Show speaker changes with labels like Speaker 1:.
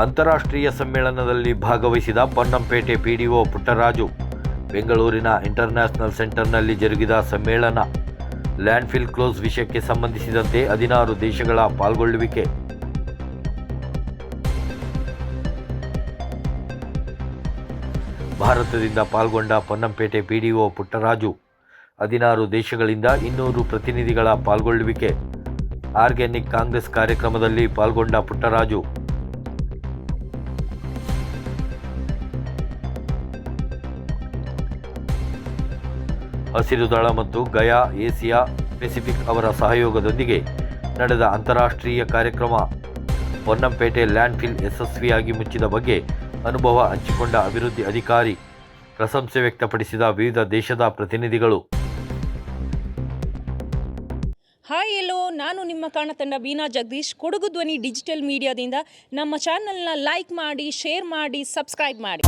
Speaker 1: ಅಂತಾರಾಷ್ಟ್ರೀಯ ಸಮ್ಮೇಳನದಲ್ಲಿ ಭಾಗವಹಿಸಿದ ಪೊನ್ನಂಪೇಟೆ ಪಿಡಿಒ ಪುಟ್ಟರಾಜು. ಬೆಂಗಳೂರಿನ ಇಂಟರ್ನ್ಯಾಷನಲ್ ಸೆಂಟರ್ನಲ್ಲಿ ಜರುಗಿದ ಸಮ್ಮೇಳನ. ಲ್ಯಾಂಡ್ಫಿಲ್ ಕ್ಲೋಸ್ ವಿಷಯಕ್ಕೆ ಸಂಬಂಧಿಸಿದಂತೆ ಹದಿನಾರು ದೇಶಗಳ ಪಾಲ್ಗೊಳ್ಳುವಿಕೆ. ಭಾರತದಿಂದ ಪಾಲ್ಗೊಂಡ ಪೊನ್ನಂಪೇಟೆ ಪಿಡಿಒ ಪುಟ್ಟರಾಜು. ಹದಿನಾರು ದೇಶಗಳಿಂದ ಇನ್ನೂರು ಪ್ರತಿನಿಧಿಗಳ ಪಾಲ್ಗೊಳ್ಳುವಿಕೆ. ಆರ್ಗ್ಯಾನಿಕ್ ಕಾಂಗ್ರೆಸ್ ಕಾರ್ಯಕ್ರಮದಲ್ಲಿ ಪಾಲ್ಗೊಂಡ ಪುಟ್ಟರಾಜು. ಹಸಿರು ದಳ ಮತ್ತು ಗಯಾ ಏಸಿಯಾ ಪೆಸಿಫಿಕ್ ಅವರ ಸಹಯೋಗದೊಂದಿಗೆ ನಡೆದ ಅಂತಾರಾಷ್ಟ್ರೀಯ ಕಾರ್ಯಕ್ರಮ. ಪೊನ್ನಂಪೇಟೆ ಲ್ಯಾಂಡ್ಫಿಲ್ ಯಶಸ್ವಿಯಾಗಿ ಮುಚ್ಚಿದ ಬಗ್ಗೆ ಅನುಭವ ಹಂಚಿಕೊಂಡ ಅಭಿವೃದ್ಧಿ ಅಧಿಕಾರಿ ಪ್ರಶಂಸೆ ವ್ಯಕ್ತಪಡಿಸಿದ ವಿವಿಧ ದೇಶದ ಪ್ರತಿನಿಧಿಗಳು.
Speaker 2: ಹಾಯ್ ಎಲ್ಲೋ, ನಾನು ನಿಮ್ಮ ಕಾಣತಂಡ ಬೀನಾ ಜಗದೀಶ್. ಕೊಡಗು ಧ್ವನಿ ಡಿಜಿಟಲ್ ಮೀಡಿಯಾದಿಂದ ನಮ್ಮ ಚಾನಲ್ನ ಲೈಕ್ ಮಾಡಿ, ಶೇರ್ ಮಾಡಿ, ಸಬ್ಸ್ಕ್ರೈಬ್ ಮಾಡಿ.